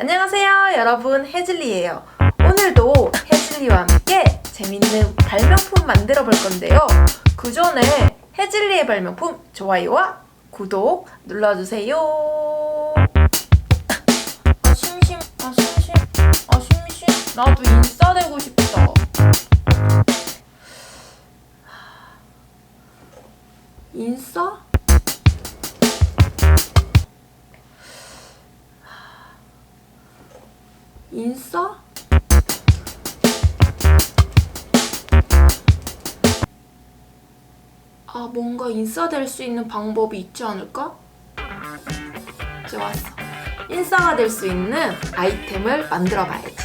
안녕하세요, 여러분. 해즐리예요. 오늘도 해즐리와 함께 재밌는 발명품 만들어 볼 건데요. 그 전에 해즐리의 발명품 좋아요와 구독 눌러주세요. 아 심심, 아 심심, 아 심심. 나도 인싸 되고 싶다. 인싸? 인싸? 아, 뭔가 인싸 될 수 있는 방법이 있지 않을까? 좋았어. 인싸가 될 수 있는 아이템을 만들어 봐야지.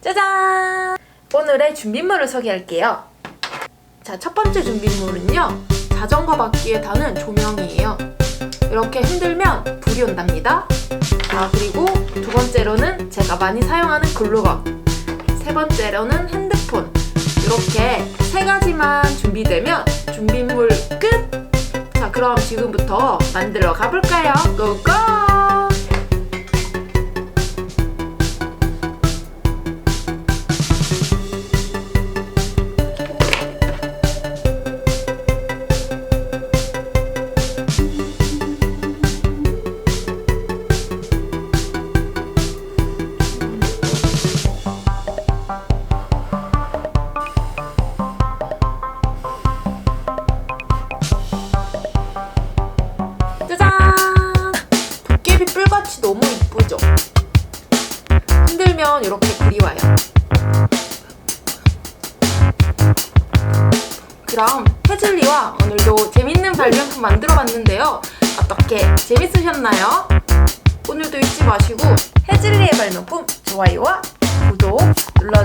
짜잔! 오늘의 준비물을 소개할게요. 자, 첫 번째 준비물은요. 자전거 바퀴에 다는 조명이에요. 이렇게 흔들면 불이 온답니다. 자, 그리고 두 번째로는 제가 많이 사용하는 글루건. 세 번째로는 핸드폰. 이렇게 세 가지만 준비되면 준비물 끝! 자, 그럼 지금부터 만들어 가볼까요? 고고! 뿔같이 너무 이쁘죠? 흔들면 이렇게 불이 와요. 그럼 해즐리와 오늘도 재밌는 발명품 만들어 봤는데요. 어떻게 재밌으셨나요? 오늘도 잊지 마시고 해즐리의 발명품 좋아요와 구독 눌러